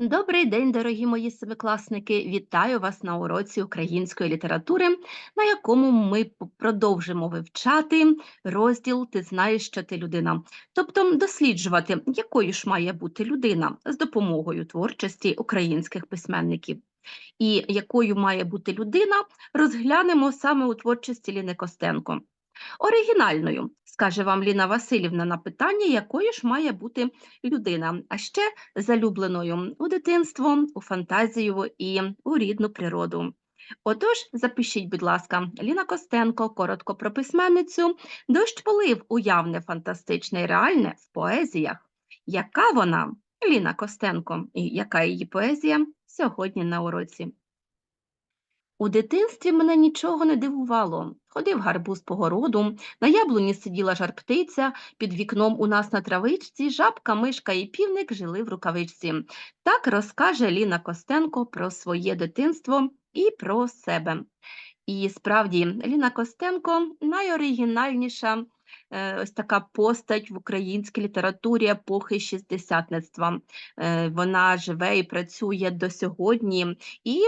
Добрий день, дорогі мої семикласники! Вітаю вас на уроці української літератури, на якому ми продовжимо вивчати розділ Ти знаєш, що ти людина, тобто досліджувати, якою ж має бути людина з допомогою творчості українських письменників. І якою має бути людина, розглянемо саме у творчості Ліни Костенко. Оригінальною, скаже вам Ліна Васильівна на питання, якою ж має бути людина, а ще залюбленою у дитинство, у фантазію і у рідну природу. Отож, запишіть, будь ласка, Ліна Костенко, коротко про письменницю, дощ полив уявне, фантастичне і реальне в поезіях. Яка вона, Ліна Костенко, і яка її поезія сьогодні на уроці? У дитинстві мене нічого не дивувало. Ходив гарбуз по городу, на яблуні сиділа жар-птиця, під вікном у нас на травичці жабка, мишка і півник жили в рукавичці. Так розкаже Ліна Костенко про своє дитинство і про себе. І справді, Ліна Костенко найоригінальніша ось така постать в українській літературі епохи шістдесятництва. Е, Вона живе і працює до сьогодні і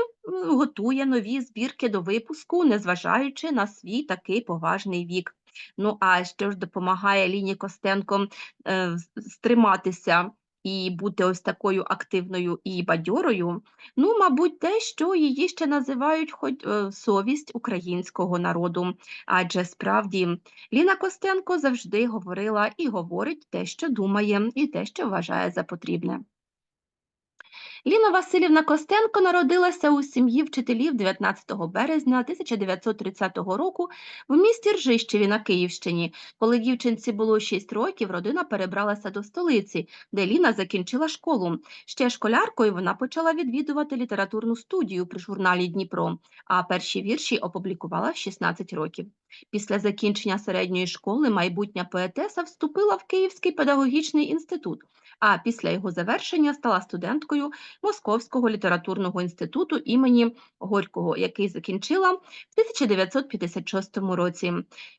готує нові збірки до випуску, незважаючи на свій такий поважний вік. Ну а що ж допомагає Ліні Костенко е, стриматися і бути ось такою активною і бадьорою? Ну, мабуть, те, що її ще називають хоч е, совість українського народу. Адже справді Ліна Костенко завжди говорила і говорить те, що думає, і те, що вважає за потрібне. Ліна Васильівна Костенко народилася у сім'ї вчителів 19 березня 1930 року в місті Ржищеві на Київщині. Коли дівчинці було 6 років, родина перебралася до столиці, де Ліна закінчила школу. Ще школяркою вона почала відвідувати літературну студію при журналі Дніпро, а перші вірші опублікувала в 16 років. Після закінчення середньої школи майбутня поетеса вступила в Київський педагогічний інститут, а після його завершення стала студенткою Московського літературного інституту імені Горького, який закінчила в 1956 році.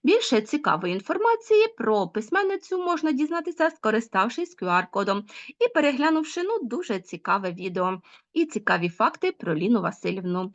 Більше цікавої інформації про письменницю можна дізнатися, скориставшись QR-кодом і переглянувши ну, дуже цікаве відео і цікаві факти про Ліну Васильівну.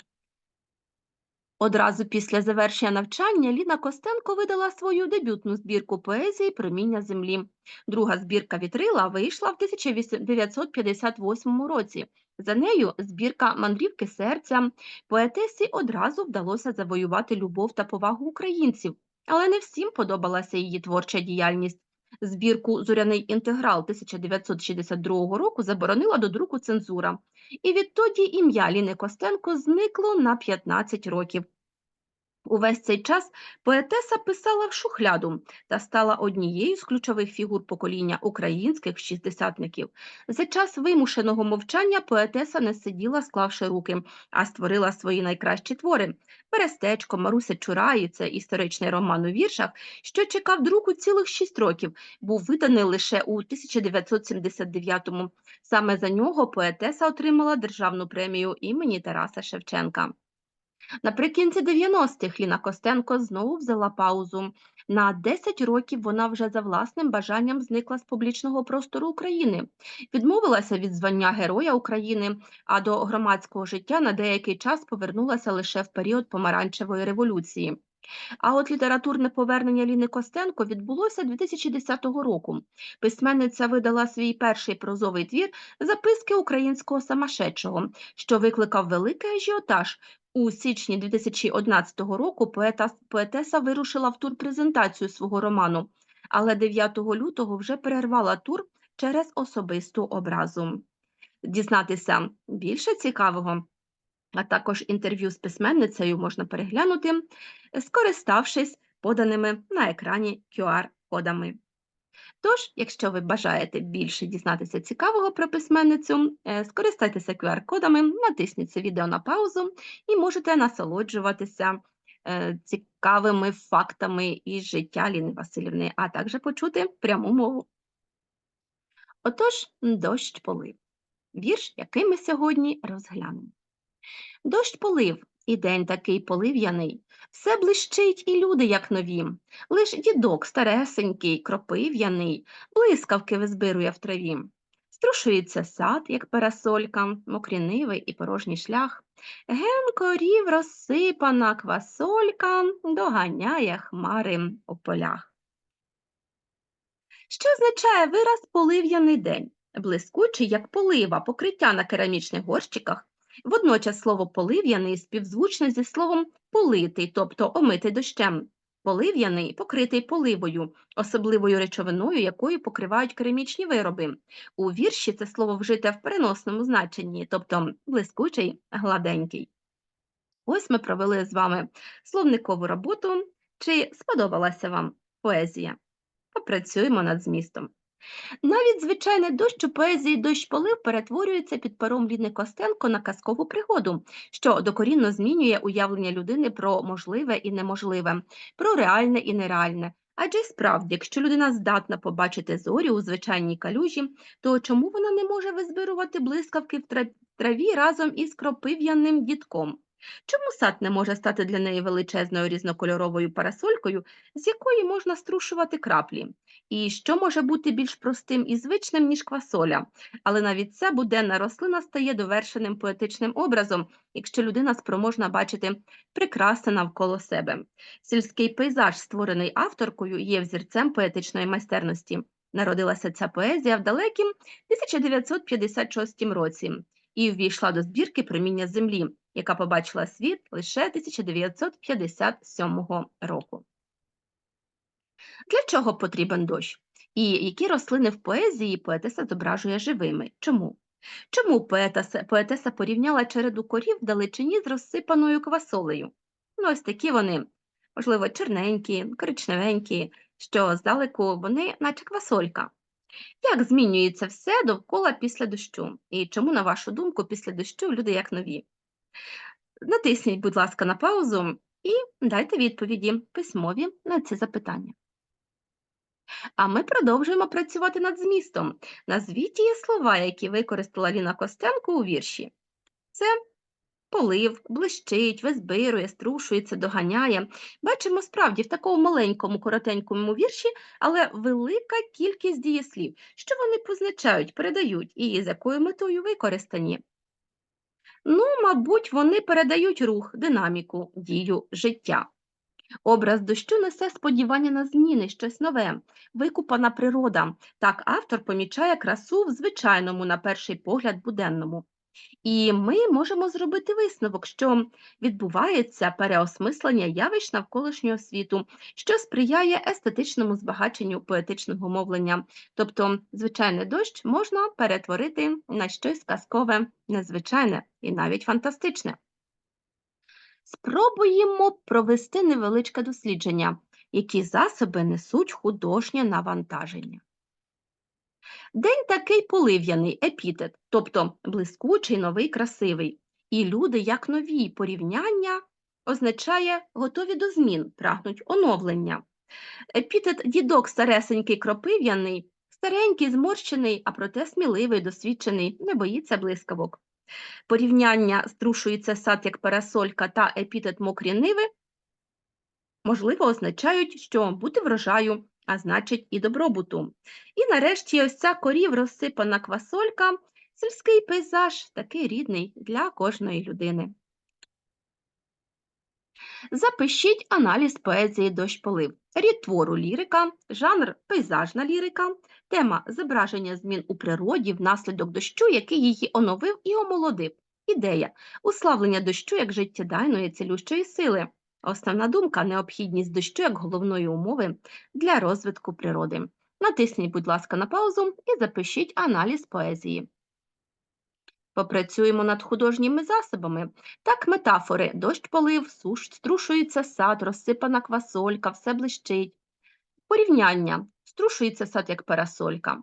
Одразу після завершення навчання Ліна Костенко видала свою дебютну збірку поезії Проміння землі. Друга збірка Вітрила вийшла в 1958 році. За нею збірка Мандрівки серця. Поетесі одразу вдалося завоювати любов та повагу українців, але не всім подобалася її творча діяльність. Збірку Зоряний інтеграл 1962 року заборонила до друку цензура, і відтоді ім'я Ліни Костенко зникло на 15 років. Увесь цей час поетеса писала в шухляду та стала однією з ключових фігур покоління українських шістдесятників. За час вимушеного мовчання поетеса не сиділа, склавши руки, а створила свої найкращі твори. Перестечко, Маруся Чураї, це історичний роман у віршах, що чекав друку цілих шість років, був виданий лише у 1979-му. Саме за нього поетеса отримала державну премію імені Тараса Шевченка. Наприкінці 90-х Ліна Костенко знову взяла паузу. На 10 років вона вже за власним бажанням зникла з публічного простору України, відмовилася від звання Героя України, а до громадського життя на деякий час повернулася лише в період помаранчевої революції. А от літературне повернення Ліни Костенко відбулося 2010 року. Письменниця видала свій перший прозовий твір Записки українського самошедшого, що викликав великий ажіотаж. У січні 2011 року поетеса вирушила в тур-презентацію свого роману, але 9 лютого вже перервала тур через особисту образу. Дізнатися більше цікавого, а також інтерв'ю з письменницею можна переглянути, скориставшись поданими на екрані QR-кодами. Тож, якщо ви бажаєте більше дізнатися цікавого про письменницю, е, скористайтеся QR-кодами, натисніть це відео на паузу і можете насолоджуватися е, цікавими фактами із життя Ліни Васильівни, а також почути пряму мову. Отож, дощ полив. Вірш, який ми сьогодні розглянемо. Дощ полив, і день такий полив'яний, все блищить, і люди, як нові. Лиш дідок старесенький, кропив'яний, блискавки визбирує в траві. Струшується сад, як парасолька, мокрі ниви і порожній шлях. Ген корів розсипана квасолька доганяє хмари у полях. Що означає вираз полив'яний день? Блискучий, як полива, покриття на керамічних горщиках. Водночас слово полив'яний співзвучне зі словом политий, тобто омитий дощем. Полив'яний покритий поливою, особливою речовиною, якою покривають керамічні вироби. У вірші це слово вжите в переносному значенні, тобто блискучий, гладенький. Ось ми провели з вами словникову роботу. Чи сподобалася вам поезія? Попрацюємо над змістом. Навіть звичайний дощ у поезії дощ полив перетворюється під паром Ліни Костенко на казкову пригоду, що докорінно змінює уявлення людини про можливе і неможливе, про реальне і нереальне. Адже справді, якщо людина здатна побачити зорі у звичайній калюжі, то чому вона не може визбирувати блискавки в траві разом із кропив'яним дітком? Чому сад не може стати для неї величезною різнокольоровою парасолькою, з якої можна струшувати краплі? І що може бути більш простим і звичним, ніж квасоля? Але навіть ця буденна рослина стає довершеним поетичним образом, якщо людина спроможна бачити прикраси навколо себе. Сільський пейзаж, створений авторкою, є взірцем поетичної майстерності. Народилася ця поезія в далекім 1956 році і ввійшла до збірки проміння землі яка побачила світ лише 1957 року. Для чого потрібен дощ? І які рослини в поезії поетеса зображує живими? Чому? Чому поетеса, поетеса порівняла череду корів далечині з розсипаною квасолею? Ну, ось такі вони, можливо, черненькі, коричневенькі, що здалеку вони, наче квасолька. Як змінюється все довкола після дощу? І чому, на вашу думку, після дощу люди як нові? Натисніть, будь ласка, на паузу і дайте відповіді письмові на ці запитання. А ми продовжуємо працювати над змістом. Назвіть її слова, які використала Ліна Костенко у вірші. Це полив, блищить, визбирує, струшується, доганяє. Бачимо справді в такому маленькому, коротенькому вірші, але велика кількість дієслів, що вони позначають, передають і з якою метою використані. Ну, мабуть, вони передають рух, динаміку, дію, життя. Образ дощу несе сподівання на зміни, щось нове, викупана природа. Так автор помічає красу в звичайному, на перший погляд, буденному. І ми можемо зробити висновок, що відбувається переосмислення явищ навколишнього світу, що сприяє естетичному збагаченню поетичного мовлення. Тобто, звичайний дощ можна перетворити на щось казкове, незвичайне і навіть фантастичне. Спробуємо провести невеличке дослідження, які засоби несуть художнє навантаження. День такий полив'яний епітет, тобто блискучий, новий, красивий. І люди, як нові порівняння, означає готові до змін, прагнуть оновлення. Епітет дідок старесенький кропив'яний, старенький, зморщений, а проте сміливий, досвідчений, не боїться блискавок. Порівняння струшується сад як парасолька та епітет мокрі ниви, можливо, означають, що бути врожаю а значить, і добробуту. І нарешті ось ця корів розсипана квасолька, сільський пейзаж такий рідний для кожної людини. Запишіть аналіз поезії дощ полив, рід твору лірика, жанр пейзажна лірика, тема зображення змін у природі внаслідок дощу, який її оновив і омолодив. Ідея уславлення дощу як життєдайної цілющої сили, Основна думка необхідність дощу як головної умови для розвитку природи. Натисніть, будь ласка, на паузу і запишіть аналіз поезії. Попрацюємо над художніми засобами. Так, метафори дощ полив, суш, струшується сад, розсипана квасолька, все блищить. Порівняння струшується сад як парасолька.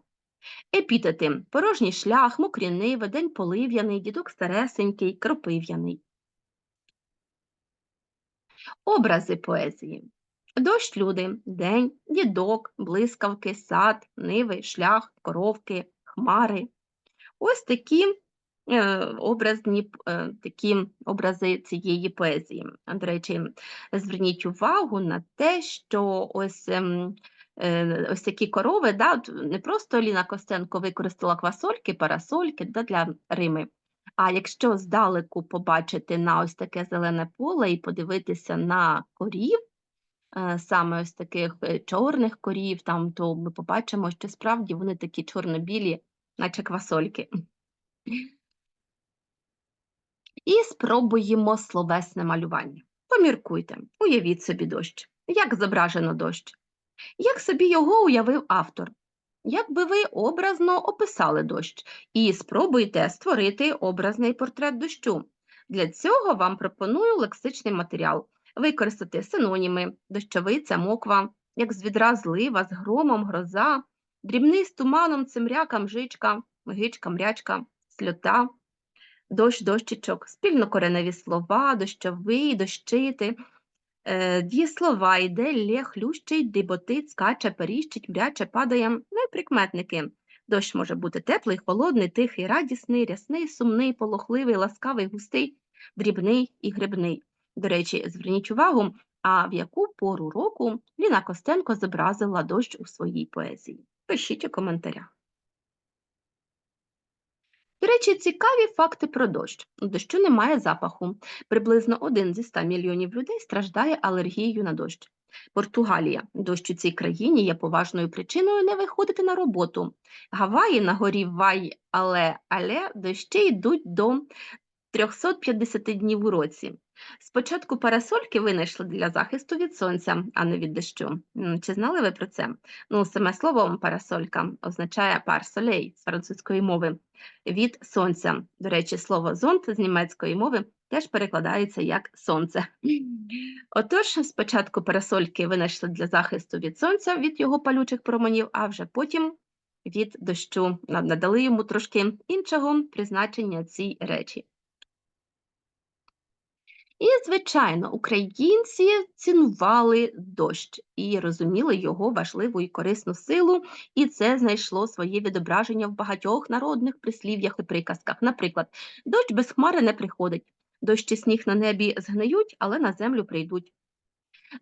Епітети порожній шлях, мокрі ниви, день полив'яний, дідок старесенький, кропив'яний. Образи поезії. Дощ люди, день, дідок, блискавки, сад, ниви, шлях, коровки, хмари. Ось такі е, образні е, такі образи цієї поезії. До речі, зверніть увагу на те, що ось е, е, ось такі корови, да, не просто Ліна Костенко використала квасольки, парасольки да, для Рими. А якщо здалеку побачити на ось таке зелене поле і подивитися на корів, е, саме ось таких е, чорних корів, там, то ми побачимо, що справді вони такі чорно-білі, наче квасольки. І спробуємо словесне малювання. Поміркуйте, уявіть собі дощ. Як зображено дощ? Як собі його уявив автор? Як би ви образно описали дощ? І спробуйте створити образний портрет дощу. Для цього вам пропоную лексичний матеріал. Використати синоніми, дощовиця, моква, як з відра злива, з громом, гроза, дрібний з туманом, цимряка, мжичка, мгичка, мрячка, сльота, дощ, дощичок, спільнокореневі слова, дощовий, дощити, дієслова йде, лє, хлющить, диботить, скаче, періщить, мряче, падає. Ну і прикметники. Дощ може бути теплий, холодний, тихий, радісний, рясний, сумний, полохливий, ласкавий, густий, дрібний і грибний. До речі, зверніть увагу, а в яку пору року Ліна Костенко зобразила дощ у своїй поезії? Пишіть у коментарях. До речі, цікаві факти про дощ. Дощу немає запаху. Приблизно один зі 100 мільйонів людей страждає алергією на дощ. Португалія. Дощ у цій країні є поважною причиною не виходити на роботу. Гаваї на горі Вай, але але дощі йдуть до 350 днів у році. Спочатку парасольки винайшли для захисту від сонця, а не від дощу. Чи знали ви про це? Ну, саме слово парасолька означає пар солей з французької мови від сонця. До речі, слово зонт з німецької мови теж перекладається як сонце. Отож, спочатку парасольки винайшли для захисту від сонця, від його палючих променів, а вже потім від дощу надали йому трошки іншого призначення цій речі. І, звичайно, українці цінували дощ і розуміли його важливу і корисну силу, і це знайшло своє відображення в багатьох народних прислів'ях і приказках. Наприклад, дощ без хмари не приходить, дощ і сніг на небі згниють, але на землю прийдуть.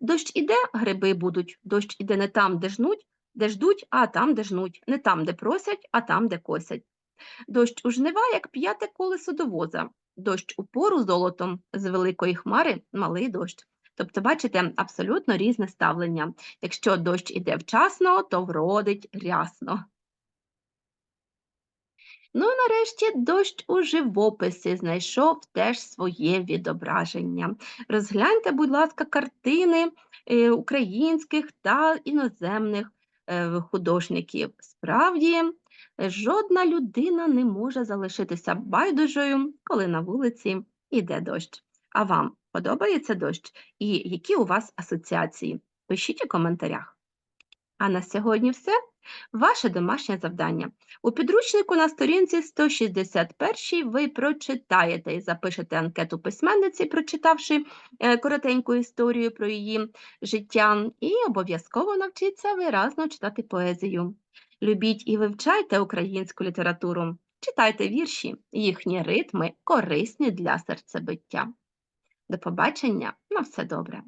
Дощ іде, гриби будуть, дощ іде не там, де жнуть, де ждуть, а там, де жнуть, не там, де просять, а там, де косять. Дощ у жнива, як п'яте колесо до воза, дощ у пору золотом, з великої хмари малий дощ. Тобто, бачите, абсолютно різне ставлення. Якщо дощ іде вчасно, то вродить рясно. Ну і нарешті дощ у живописі знайшов теж своє відображення. Розгляньте, будь ласка, картини е, українських та іноземних е, художників. Справді, жодна людина не може залишитися байдужою, коли на вулиці йде дощ. А вам подобається дощ? І які у вас асоціації? Пишіть у коментарях. А на сьогодні все. Ваше домашнє завдання. У підручнику на сторінці 161 ви прочитаєте і запишете анкету письменниці, прочитавши е, коротеньку історію про її життя, і обов'язково навчіться виразно читати поезію. Любіть і вивчайте українську літературу, читайте вірші, їхні ритми корисні для серцебиття. До побачення, на все добре!